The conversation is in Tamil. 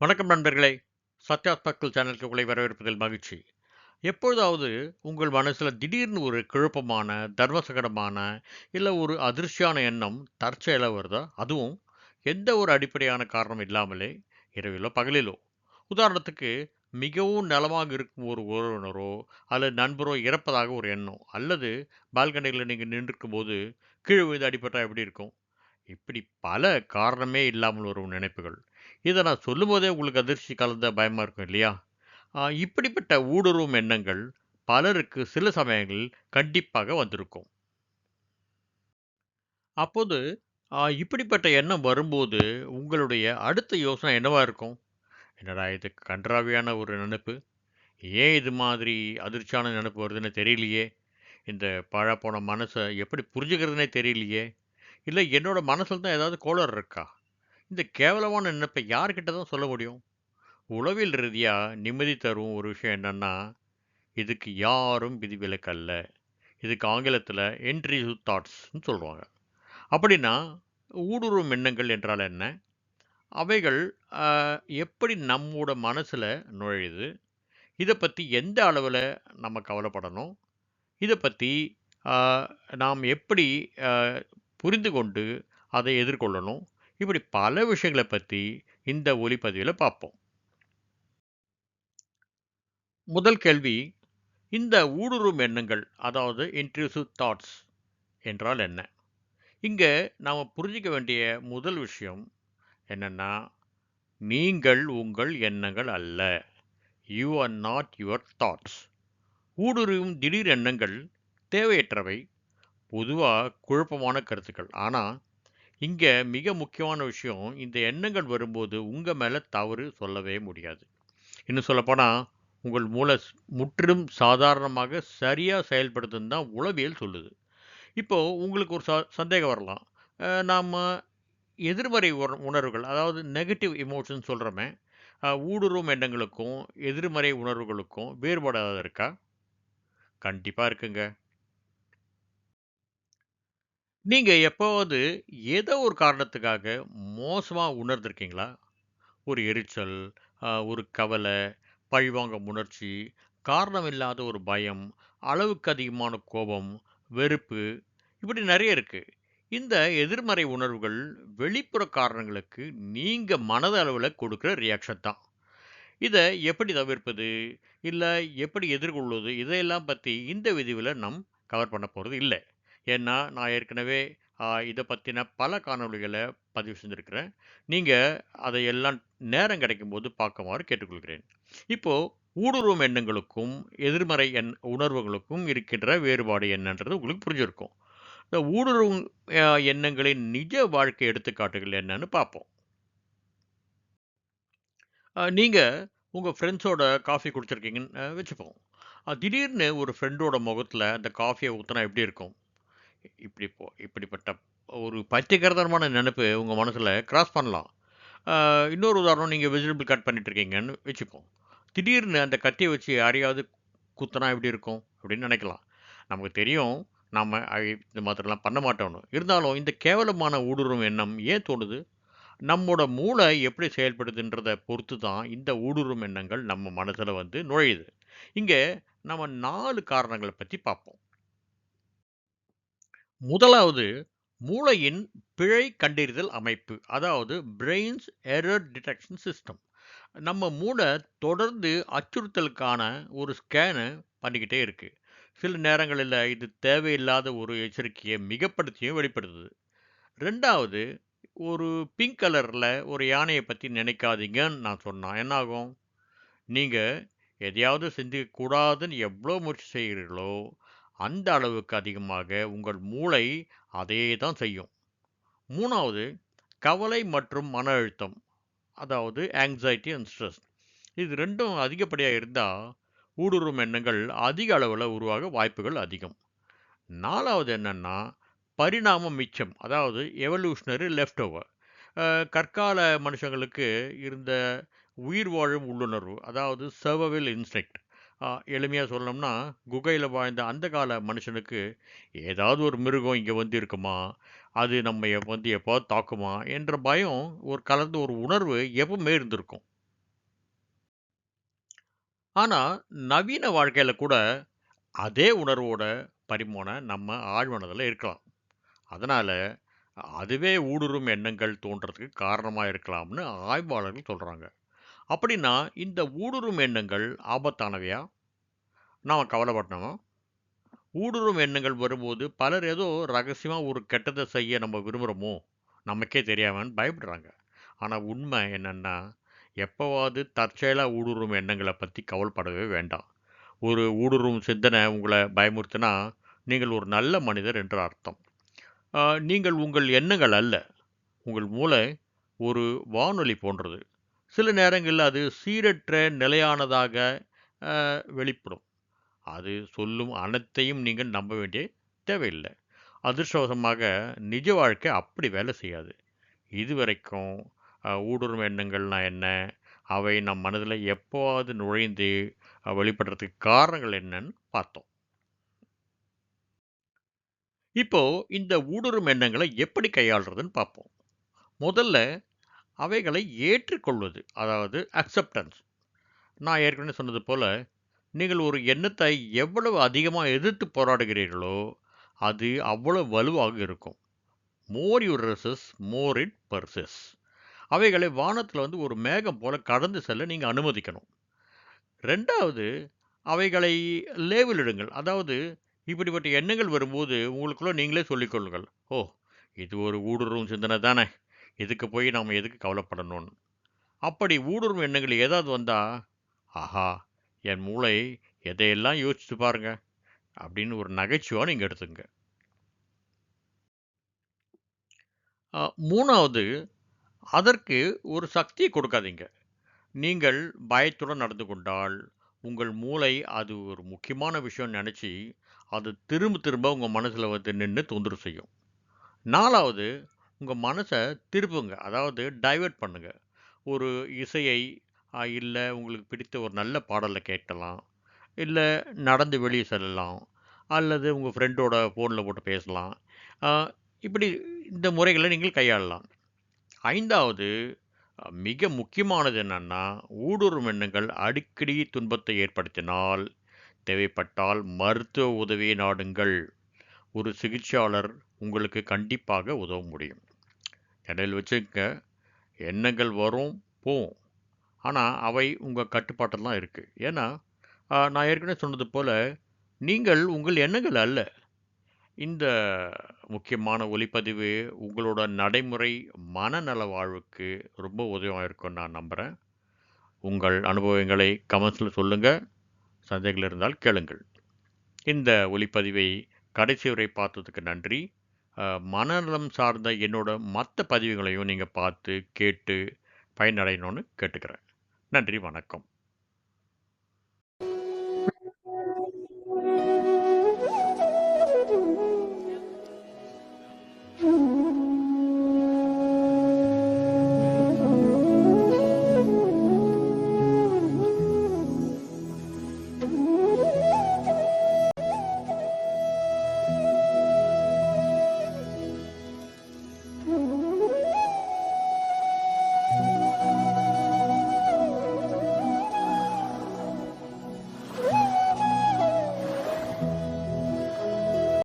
வணக்கம் நண்பர்களே! சத்யாத்மக்கள் சேனலுக்கு உங்களை வரவேற்பதில் மகிழ்ச்சி. எப்பொழுதாவது உங்கள் மனசில் திடீர்னு ஒரு குழப்பமான, தர்மசகடமான இல்லை ஒரு அதிர்ச்சியான எண்ணம் தற்செயலா வருதா? அதுவும் எந்த ஒரு அடிப்படையான காரணம் இல்லாமலே, இரவிலோ, பகலிலோ. உதாரணத்துக்கு, மிகவும் நலமாக இருக்கும் ஒரு உறவினரோ, அல்லது நண்பரோ இறப்பதாக ஒரு எண்ணம். அல்லது பால்கனியில் நீங்கள் நின்றுக்கும் போது கீழ விழுந்து அடிப்பட்டால் எப்படி இருக்கும்? இப்படி பல காரணமே இல்லாமல் வரும் நினைப்புகள். இதை நான் சொல்லும்போதே உங்களுக்கு அதிர்ச்சி கலந்த பயமாக இருக்கும் இல்லையா? இப்படிப்பட்ட ஊடுருவும் எண்ணங்கள் பலருக்கு சில சமயங்களில் கண்டிப்பாக வந்திருக்கும். அப்போது இப்படிப்பட்ட எண்ணம் வரும்போது, உங்களுடைய அடுத்த யோசனை என்னவாக இருக்கும்? "என்னடா இது கன்றாவியான ஒரு நினப்பு ஏன் இது மாதிரி அதிர்ச்சியான நினப்பு வருதுன்னு தெரியலையே. இந்த பழப்போன மனசை எப்படி புரிஞ்சுக்கிறதுனே தெரியலையே. இல்லை என்னோடய மனசில் தான் ஏதாவது கோளாறு இருக்கா? இந்த கேவலமான நினைப்பை யார்கிட்ட தான் சொல்ல முடியும்?" உளவியல் ரீதியாக நிம்மதி தரும் ஒரு விஷயம் என்னென்னா இதுக்கு யாரும் விதிவிலக்கல்ல இதுக்கு ஆங்கிலத்தில் என்ட்ரி தாட்ஸ்ன்னு சொல்லுவாங்க. அப்படின்னா, ஊடுருவும் எண்ணங்கள் என்றால் என்ன? அவைகள் எப்படி நம்மோட மனசில் நுழையுது? இதை பற்றி எந்த அளவில் நம்ம கவலைப்படணும்? இதை பற்றி நாம் எப்படி புரிந்து கொண்டு அதை எதிர்கொள்ளணும்? இப்படி பல விஷயங்களை பற்றி இந்த ஒலிப்பதிவில் பார்ப்போம். முதல் கேள்வி, இந்த ஊடுருவும் எண்ணங்கள், அதாவது இன்ட்ரூசிவ் தாட்ஸ் என்றால் என்ன? இங்கே நாம் புரிஞ்சிக்க வேண்டிய முதல் விஷயம் என்னன்னா, நீங்கள் உங்கள் எண்ணங்கள் அல்ல. You are not your thoughts. ஊடுருவும் திடீர் எண்ணங்கள் தேவையற்றவை. பொதுவாக குழப்பமான கருத்துக்கள். ஆனால் இங்கே மிக முக்கியமான விஷயம், இந்த எண்ணங்கள் வரும்போது உங்கள் மேலே தவறு சொல்லவே முடியாது. இன்னும் சொல்லப்போனால் உங்கள் மூளை முற்றிலும் சாதாரணமாக சரியாக செயல்படுதுன்னு தான் உளவியல் சொல்லுது. இப்போது உங்களுக்கு ஒரு ச சந்தேகம் வரலாம். நாம் எதிர்மறை உண உணர்வுகள், அதாவது நெகட்டிவ் எமோஷன் சொல்கிறோமே ஊடுருவும் எண்ணங்களுக்கும், எதிர்மறை உணர்வுகளுக்கும் வேறுபாடு இருக்கா? கண்டிப்பாக இருக்குங்க. நீங்கள் எப்போவது ஏதோ ஒரு காரணத்துக்காக மோசமாக உணர்ந்திருக்கீங்களா? ஒரு எரிச்சல், ஒரு கவலை, பழிவாங்கும் உணர்ச்சி, காரணமில்லாத ஒரு பயம், அளவுக்கு அதிகமான கோபம், வெறுப்பு இப்படி நிறைய இருக்கு. இந்த எதிர்மறை உணர்வுகள் வெளிப்புற காரணங்களுக்கு நீங்கள் மனதளவில் கொடுக்குற ரியாக்ஷன் தான். இதை எப்படி தவிர்ப்பது? இல்லை எப்படி எதிர்கொள்வது? இதையெல்லாம் பற்றி இந்த விதிவில் நாம் கவர் பண்ண போகிறது இல்லை ஏன்னா, நான் ஏற்கனவே இதை பற்றின பல காணொலிகளை பதிவு செஞ்சுருக்குறேன் நீங்கள் அதை அதையெல்லாம் நேரம் கிடைக்கும்போது பார்க்குமாறு கேட்டுக்கொள்கிறேன். இப்போது ஊடுருவும் எண்ணங்களுக்கும், எதிர்மறை எண் உணர்வுகளுக்கும் இருக்கின்ற வேறுபாடு என்னன்றது உங்களுக்கு புரிஞ்சிருக்கும். இந்த ஊடுருவும் எண்ணங்களின் நிஜ வாழ்க்கை எடுத்துக்காட்டுகள் என்னன்னு பார்ப்போம். நீங்கள் உங்கள் ஃப்ரெண்ட்ஸோட காஃபி குடிச்சிருக்கீங்கன்னு வச்சுப்போம். திடீர்னு ஒரு ஃப்ரெண்டோட முகத்தில் அந்த காஃபியை ஊற்றினா எப்படி இருக்கும்? இப்படி போ இப்படிப்பட்ட ஒரு பச்சைக்கரதனமான நினைப்பு உங்கள் மனசில் கிராஸ் பண்ணலாம். இன்னொரு உதாரணம் நீங்கள் வெஜிடபிள் கட் பண்ணிட்டு இருக்கீங்கன்னு வச்சுப்போம். திடீர்னு அந்த கத்தியை வச்சு யாரையாவது குத்தனா எப்படி இருக்கும்? அப்படின்னு நினைக்கலாம் நமக்கு தெரியும், நாம் இது இந்த மாதிரிலாம் பண்ண மாட்டோம்னு. இருந்தாலும் இந்த கேவலமான ஊடுருவும் எண்ணம் ஏன் தோணுது? நம்மோட மூளை எப்படி செயல்படுதுன்றத பொறுத்து தான் இந்த ஊடுருவும் எண்ணங்கள் நம்ம மனசில் வந்து நுழையுது. இங்கே நம்ம நாலு காரணங்களை பற்றி பார்ப்போம். முதலாவது மூளையின் பிழை கண்டறிதல் அமைப்பு. அதாவது பிரெயின்ஸ் எரர் டிடெக்ஷன் சிஸ்டம். நம்ம மூளை தொடர்ந்து அச்சுறுத்தலுக்கான ஒரு ஸ்கேனு பண்ணிக்கிட்டே இருக்குது சில நேரங்களில் இது தேவையில்லாத ஒரு எச்சரிக்கையை மிகப்படுத்தியும் வெளிப்படுத்துது. ரெண்டாவது ஒரு பிங்க் கலரில் ஒரு யானையை பற்றி நினைக்காதீங்கன்னு நான் சொன்னேன் என்னாகும் நீங்கள் எதையாவது சிந்திக்கக்கூடாதுன்னு எவ்வளோ முயற்சி செய்கிறீர்களோ, அந்த அளவுக்கு அதிகமாக உங்கள் மூளை அதே தான் செய்யும். மூணாவது கவலை மற்றும் மன அழுத்தம். அதாவது ஆங்ஸைட்டி அண்ட் ஸ்ட்ரெஸ். இது ரெண்டும் அதிகப்படியாக இருந்தால் ஊடுருவும் எண்ணங்கள் அதிக அளவில் உருவாக வாய்ப்புகள் அதிகம். நாலாவது என்னென்னா பரிணாமம் மிச்சம். அதாவது எவல்யூஷனரி லெஃப்ட் ஓவர். கற்கால மனுஷங்களுக்கு இருந்த உயிர் வாழும் உள்ளுணர்வு. அதாவது சர்வவில் இன்ஸ்டெக்ட் எளிமையாக சொல்லணும்னா, குகையில் வாழ்ந்த அந்த கால மனுஷனுக்கு, ஏதாவது ஒரு மிருகம் இங்கே வந்து இருக்குமா? அது நம்ம வந்து எப்போ தாக்குமா? என்ற பயம் ஒரு கலந்த ஒரு உணர்வு எப்பவுமே இருந்திருக்கும். ஆனால் நவீன வாழ்க்கையில் கூட அதே உணர்வோட பரிமாணம் நம்ம ஆழ்மனதில இருக்கலாம். அதனால் அதுவே ஊடுருவும் எண்ணங்கள் தோன்றதுக்கு காரணமாக இருக்கலாம்னு ஆய்வாளர்கள் சொல்கிறாங்க அப்படின்னா, இந்த ஊடுருவும் எண்ணங்கள் ஆபத்தானவையா? நாம் கவலைப்படணுமா? ஊடுருவும் எண்ணங்கள் வரும்போது பலர் ஏதோ ரகசியமாக ஒரு கெட்டதை செய்ய நம்ம விரும்புகிறோமோ நமக்கே தெரியாமன்னு பயப்படுறாங்க. ஆனால் உண்மை என்னென்னா எப்போவாது தற்செயலாக ஊடுருவும் எண்ணங்களை பற்றி கவலைப்படவே வேண்டாம். ஒரு ஊடுருவும் சிந்தனை உங்களை பயமுறுத்தினா நீங்கள் ஒரு நல்ல மனிதர் என்று அர்த்தம். நீங்கள் உங்கள் எண்ணங்கள் அல்ல. உங்கள் மூளை ஒரு வானொலி போன்றது. சில நேரங்களில் அது சீரற்ற நிலையானதாக வெளிப்படும். அது சொல்லும் அனைத்தையும் நீங்கள் நம்ப வேண்டிய தேவையில்லை அதிர்ஷ்டவசமாக நிஜ வாழ்க்கை அப்படி வேலை செய்யாது. இதுவரைக்கும் அ ஊடுருவும் எண்ணங்கள்னா என்ன? அவை நம் மனதில் எப்பவாவது நுழைந்து வெளிப்படுறதுக்கு காரணங்கள் என்னன்னு பார்த்தோம். இப்போ இந்த ஊடுருவும் எண்ணங்களை எப்படி கையாளுறதுன்னு பார்ப்போம். முதல்ல அவைகளை ஏற்றுக்கொள்வது. அதாவது அக்செப்டன்ஸ். நான் ஏற்கனவே சொன்னது போல் நீங்கள் ஒரு எண்ணத்தை எவ்வளவு அதிகமாக எதிர்த்து போராடுகிறீர்களோ, அது அவ்வளவு வலுவாக இருக்கும். More you resist, more it persists அவைகளை வானத்தில் வந்து ஒரு மேகம் போல் கடந்து செல்ல நீங்கள் அனுமதிக்கணும். ரெண்டாவது அவைகளை லேபிளிடுங்கள். அதாவது இப்படிப்பட்ட எண்ணங்கள் வரும்போது உங்களுக்குள்ளே நீங்களே சொல்லிக்கொள்ளுங்கள் "ஓ! இது ஒரு ஊடுருவும் சிந்தனை தானே. இதுக்கு போய் நாம் எதுக்கு கவலைப்படணும்னு." அப்படி ஊடுருவும் எண்ணங்கள் ஏதாவது வந்தா, "ஆஹா! என் மூளை எதையெல்லாம் யோசிச்சு பாருங்க." அப்படின்னு ஒரு நகைச்சுவை நீங்கள் எடுத்துங்க மூணாவது அதற்கு ஒரு சக்தியை கொடுக்காதீங்க. நீங்கள் பயத்துடன் நடந்து கொண்டால், உங்கள் மூளை அது ஒரு முக்கியமான விஷயம்னு நினச்சி அது திரும்ப திரும்ப உங்கள் மனசில் வந்து நின்று தொந்தரவு செய்யும். நாலாவது உங்கள் மனசை திருப்புங்க. அதாவது டைவர்ட் பண்ணுங்கள் ஒரு இசையை இல்லை உங்களுக்கு பிடித்த ஒரு நல்ல பாடலை கேட்கலாம். இல்லை நடந்து வெளியே செல்லலாம். அல்லது உங்கள் ஃப்ரெண்டோட ஃபோனில் போட்டு பேசலாம். இப்படி இந்த முறைகளை நீங்கள் கையாளலாம். ஐந்தாவது மிக முக்கியமானது என்னென்னா ஊடுருவும் எண்ணங்கள் அடிக்கடி துன்பத்தை ஏற்படுத்தினால், தேவைப்பட்டால் மருத்துவ உதவியை நாடுங்கள். ஒரு சிகிச்சையாளர் உங்களுக்கு கண்டிப்பாக உதவ முடியும். இடையில் வச்சுக்க எண்ணங்கள் வரும், போவும். ஆனால் அவை உங்கள் கட்டுப்பாட்டெல்லாம் தான் ஏன்னா, நான் ஏற்கனவே சொன்னது போல் நீங்கள் உங்கள் எண்ணங்கள் அல்ல. இந்த முக்கியமான ஒலிப்பதிவு உங்களோட நடைமுறை மனநல வாழ்வுக்கு ரொம்ப உதவியாக இருக்கும்னு நான் நம்புகிறேன் உங்கள் அனுபவங்களை கமெண்ட்ஸில் சொல்லுங்கள் சந்தேகங்கள் இருந்தால் கேளுங்கள். இந்த ஒலிப்பதிவை கடைசி வரை பார்த்ததுக்கு நன்றி. மனநலம் சார்ந்த என்னோட மற்ற பதிவுகளையும் நீங்கள் பார்த்து, கேட்டு பயனடையணும்னு கேட்டுக்கிறேன். நன்றி, வணக்கம்.